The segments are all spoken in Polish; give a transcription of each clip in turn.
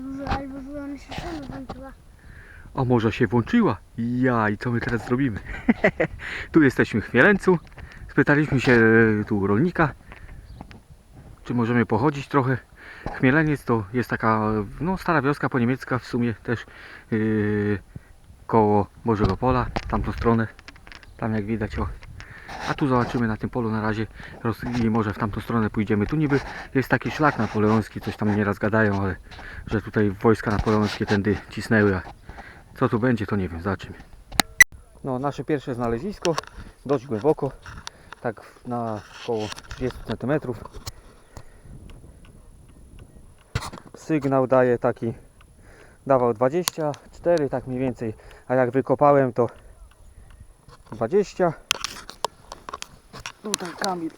Może albo ona się sama włączyła. O, może się włączyła? Ja, i co my teraz zrobimy? tu jesteśmy w Chmieleńcu. Spytaliśmy się e, tu rolnika, czy możemy pochodzić trochę. Chmieleniec to jest taka no, stara wioska po niemiecka w sumie też yy, koło Bożego Pola, tamtą stronę, tam jak widać o. A tu zobaczymy na tym polu na razie i może w tamtą stronę pójdziemy. Tu niby jest taki szlak napoleoński, coś tam nieraz gadają, ale że tutaj wojska napoleońskie tędy cisnęły, a co tu będzie, to nie wiem, zobaczymy. No, nasze pierwsze znalezisko, dość głęboko, tak na około 30 cm. Sygnał daje taki, dawał 24, tak mniej więcej, a jak wykopałem to 20. Tutaj Kamil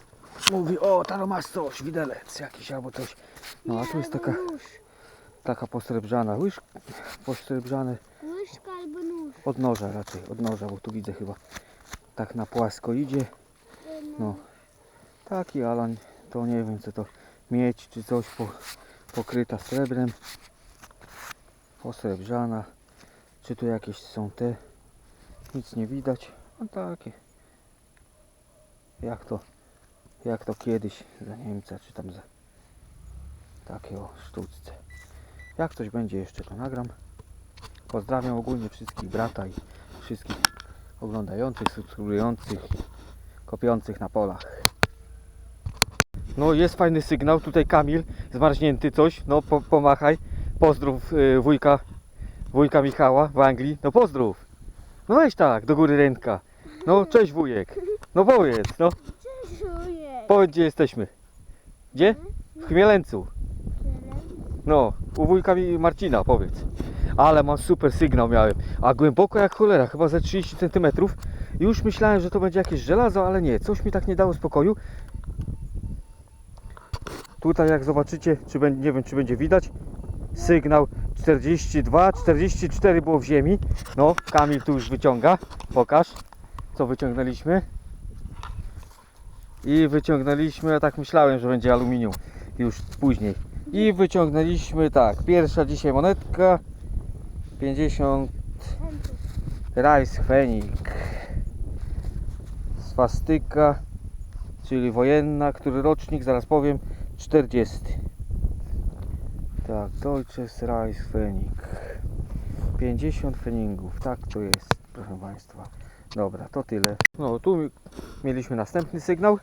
mówi, o, tam masz coś, widelec jakiś albo coś. No, a tu jest taka, taka posrebrzana łyżka, posrebrzane Łyżka albo nóż. od noża raczej, od noża, bo tu widzę chyba tak na płasko idzie. No. Taki Alan, to nie wiem co to miedź czy coś po, pokryta srebrem. Posrebrzana. Czy tu jakieś są te? Nic nie widać. No takie. Jak to, jak to kiedyś za Niemca, czy tam za takie o sztuczce. Jak coś będzie jeszcze to nagram. Pozdrawiam ogólnie wszystkich brata i wszystkich oglądających, subskrybujących, kopiących na polach. No jest fajny sygnał, tutaj Kamil, zmarznięty coś, no po, pomachaj, pozdrów y, wujka, wujka Michała w Anglii, no pozdrów, no weź tak, do góry ręka, no cześć wujek, no powiedz, no Czuję. powiedz gdzie jesteśmy, gdzie? W Chmieleńcu, no, u wujka mi Marcina powiedz. Ale mam super sygnał miałem. A głęboko jak cholera, chyba ze 30 cm. Już myślałem, że to będzie jakieś żelazo, ale nie. Coś mi tak nie dało spokoju. Tutaj jak zobaczycie, czy będzie, nie wiem czy będzie widać. Sygnał 42, 44 było w ziemi. No, Kamil tu już wyciąga. Pokaż, co wyciągnęliśmy. I wyciągnęliśmy, tak myślałem, że będzie aluminium już później. I wyciągnęliśmy tak, pierwsza dzisiaj monetka 50 Rice Fenik Swastyka czyli wojenna, który rocznik, zaraz powiem 40 Tak, Dolces Rice Fenik 50 feningów, tak to jest proszę Państwa. Dobra, to tyle. No tu mi- mieliśmy następny sygnał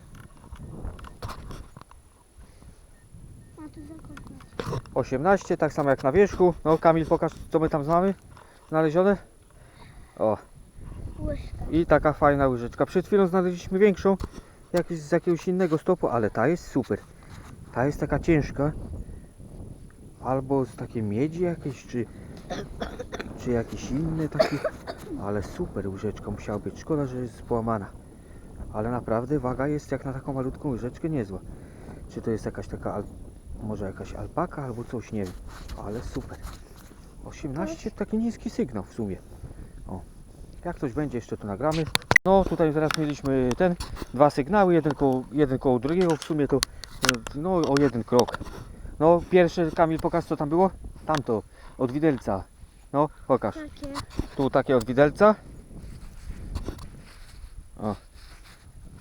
A tu zakopnę. 18, tak samo jak na wierzchu. No Kamil pokaż co my tam mamy znalezione. O, i taka fajna łyżeczka. Przed chwilą znaleźliśmy większą, jakiś, z jakiegoś innego stopu, ale ta jest super. Ta jest taka ciężka. Albo z takiej miedzi jakiejś, czy, czy jakiś inny taki. Ale super łyżeczka musiała być. Szkoda, że jest połamana. Ale naprawdę waga jest jak na taką malutką łyżeczkę niezła. Czy to jest jakaś taka, może jakaś alpaka albo coś, nie wiem. Ale super. 18 taki niski sygnał w sumie. O. Jak coś będzie jeszcze to nagramy. No tutaj teraz mieliśmy ten, dwa sygnały, jeden koło, jeden koło drugiego, w sumie to no o jeden krok. No pierwszy Kamil pokaż co tam było? Tamto, od widelca. No pokaż. Takie. Tu takie od widelca.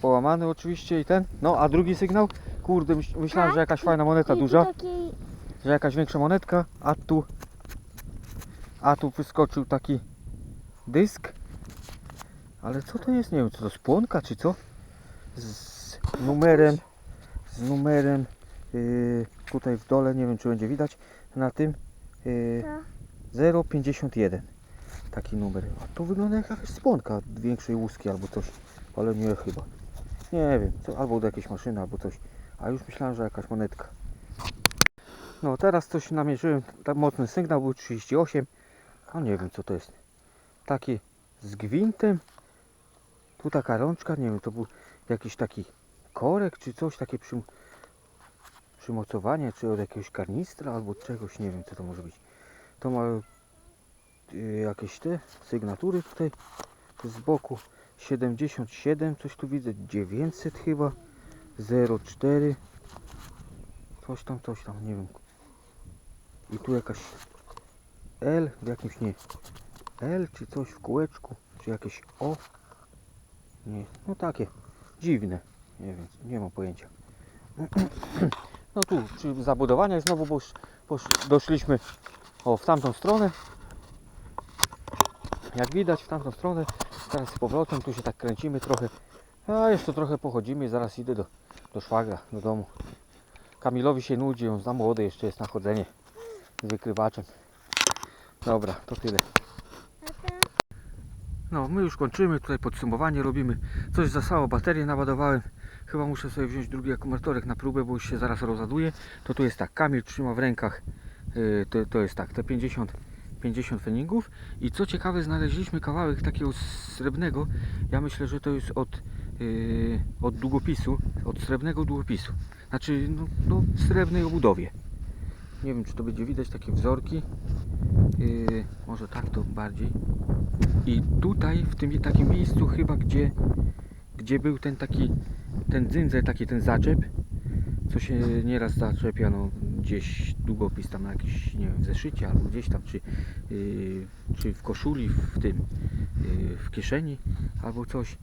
Połamany oczywiście i ten. No a drugi sygnał? Kurde, myśl, myślałem, że jakaś fajna moneta I tu duża, takiej że jakaś większa monetka, a tu a tu wyskoczył taki dysk. Ale co to jest? Nie wiem, co to spłonka czy co? Z numerem z numerem yy, tutaj w dole, nie wiem czy będzie widać na tym yy, to. 051 taki numer. A to wygląda jak jakaś spłonka większej łuski albo coś, ale nie chyba. Nie wiem, co, albo do jakiejś maszyny albo coś. A już myślałem, że jakaś monetka. No teraz coś namierzyłem, tak mocny sygnał był 38. A nie wiem co to jest. Taki z gwintem. Tu taka rączka, nie wiem, to był jakiś taki korek czy coś, takie przy, przymocowanie, czy od jakiegoś karnistra albo czegoś, nie wiem co to może być. To ma y, jakieś te sygnatury tutaj z boku 77 coś tu widzę 900 chyba 04 coś tam coś tam nie wiem I tu jakaś L w jakimś nie. L czy coś w kółeczku, czy jakieś O. Nie, no takie dziwne. Nie wiem, nie mam pojęcia. No tu przy zabudowaniach znowu posz, posz, doszliśmy o w tamtą stronę. Jak widać w tamtą stronę. Teraz z powrotem tu się tak kręcimy trochę. A jeszcze trochę pochodzimy zaraz idę do, do szwagra, do domu. Kamilowi się nudzi, on za młody jeszcze jest na chodzenie z wykrywaczem. Dobra, to tyle. No, my już kończymy, tutaj podsumowanie robimy. Coś zasało, baterię naładowałem. Chyba muszę sobie wziąć drugi akumulatorek na próbę, bo już się zaraz rozładuje. To tu jest tak, Kamil trzyma w rękach, yy, to, to jest tak, te 50, 50 feningów. I co ciekawe, znaleźliśmy kawałek takiego srebrnego. Ja myślę, że to jest od, yy, od długopisu, od srebrnego długopisu. Znaczy, no, no w srebrnej obudowie. Nie wiem, czy to będzie widać, takie wzorki. Yy, może tak to bardziej. I tutaj, w tym takim miejscu chyba, gdzie, gdzie był ten taki, ten dzyndzel, taki ten zaczep, co się nieraz zaczepia, no gdzieś długopis tam na jakiś, nie wiem, w zeszycie albo gdzieś tam, czy, yy, czy w koszuli, w tym, yy, w kieszeni albo coś,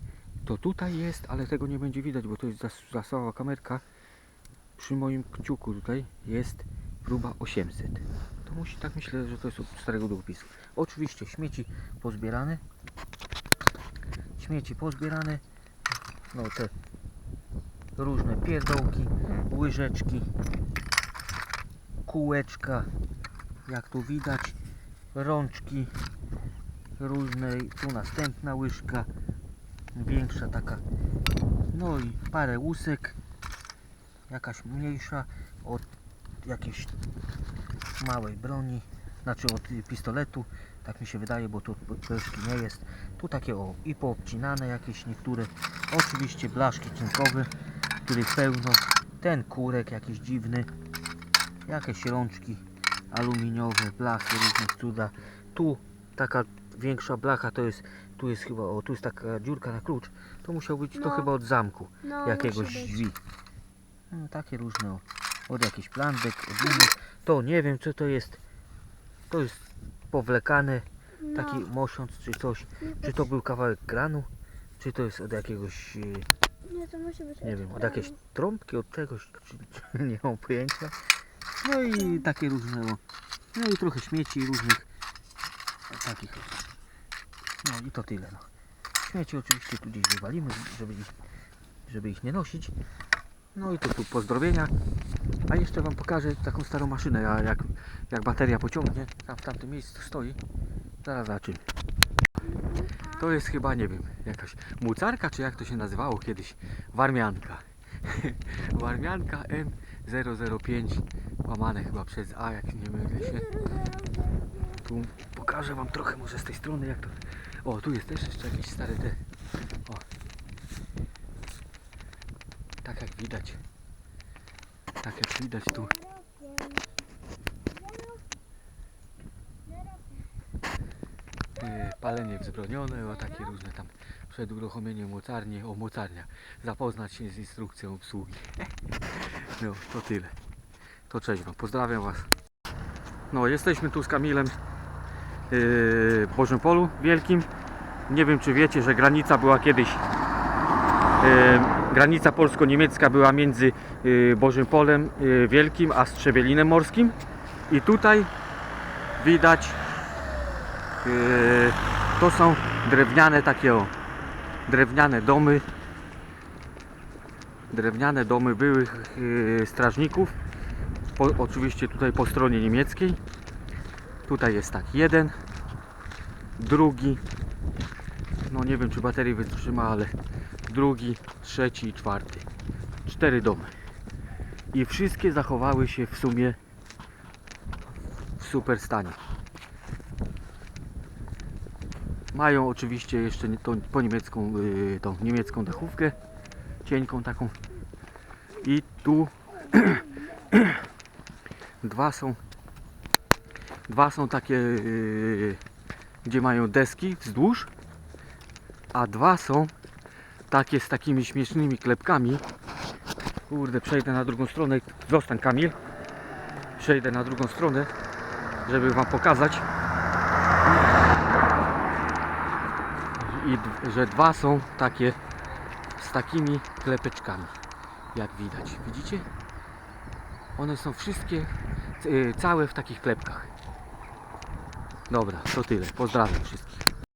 to tutaj jest, ale tego nie będzie widać, bo to jest zas- zasłała kamerka. Przy moim kciuku tutaj jest próba 800. To musi, tak myślę, że to jest od starego długopisu. Oczywiście śmieci pozbierane. Śmieci pozbierane. No te różne pierdołki, łyżeczki, kółeczka, jak tu widać, rączki różne, tu następna łyżka, większa taka, no i parę łusek, jakaś mniejsza od jakiejś małej broni, znaczy od pistoletu, tak mi się wydaje, bo tu troszkę nie jest. Tu takie o i poobcinane jakieś niektóre. Oczywiście blaszki cinkowe, których pełno. Ten kurek jakiś dziwny. Jakieś rączki aluminiowe, blachy różnych cuda. Tu taka większa blacha to jest, tu jest chyba, o tu jest taka dziurka na klucz. To musiał być to No. chyba od zamku no jakiegoś drzwi. No, takie różne. o. Od jakichś plandek, od innych. To nie wiem co to jest. To jest powlekane, No, taki mosiąc czy coś. Czy to był kawałek granu? Czy to jest od jakiegoś, e, nie, to musi być nie wiem, od jakiejś trąbki, od czegoś, czy, czy, nie mam pojęcia. No i takie różne, o. no i trochę śmieci różnych takich. No i to tyle. No. Śmieci oczywiście tu gdzieś wywalimy, żeby ich, żeby ich nie nosić. No i to tu pozdrowienia. A jeszcze Wam pokażę taką starą maszynę, jak, jak bateria pociągnie, tam w tamtym miejscu stoi. Zaraz zobaczymy. To jest chyba, nie wiem, jakaś mucarka, czy jak to się nazywało kiedyś, warmianka. warmianka M005, łamane chyba przez A, jak nie mylę się. Tu pokażę Wam trochę może z tej strony, jak to... O, tu jest też jeszcze jakieś stare te... O. Tak jak widać. Tak jak widać tu. e, palenie wzbronione, o takie różne tam przed uruchomieniem mocarni, o mocarnia, zapoznać się z instrukcją obsługi. No, to tyle. To cześć Wam, pozdrawiam Was. No, jesteśmy tu z Kamilem yy, w Bożym Polu Wielkim. Nie wiem, czy wiecie, że granica była kiedyś, yy, granica polsko-niemiecka była między yy, Bożym Polem yy, Wielkim a Strzebelinem Morskim. I tutaj widać Yy, to są drewniane takie o, drewniane domy drewniane domy byłych yy, strażników po, oczywiście tutaj po stronie niemieckiej. Tutaj jest tak jeden drugi no nie wiem czy baterii wytrzyma ale drugi, trzeci i czwarty. Cztery domy. I wszystkie zachowały się w sumie w super stanie. Mają oczywiście jeszcze tą po niemiecką, yy, tą niemiecką dachówkę, cienką taką. I tu dwa są dwa są takie, yy, gdzie mają deski wzdłuż, a dwa są takie z takimi śmiesznymi klepkami. Kurde, przejdę na drugą stronę. Zostań Kamil. Przejdę na drugą stronę. żeby wam pokazać. I że dwa są takie z takimi klepeczkami, jak widać. Widzicie? One są wszystkie całe w takich klepkach. Dobra, to tyle. Pozdrawiam wszystkich.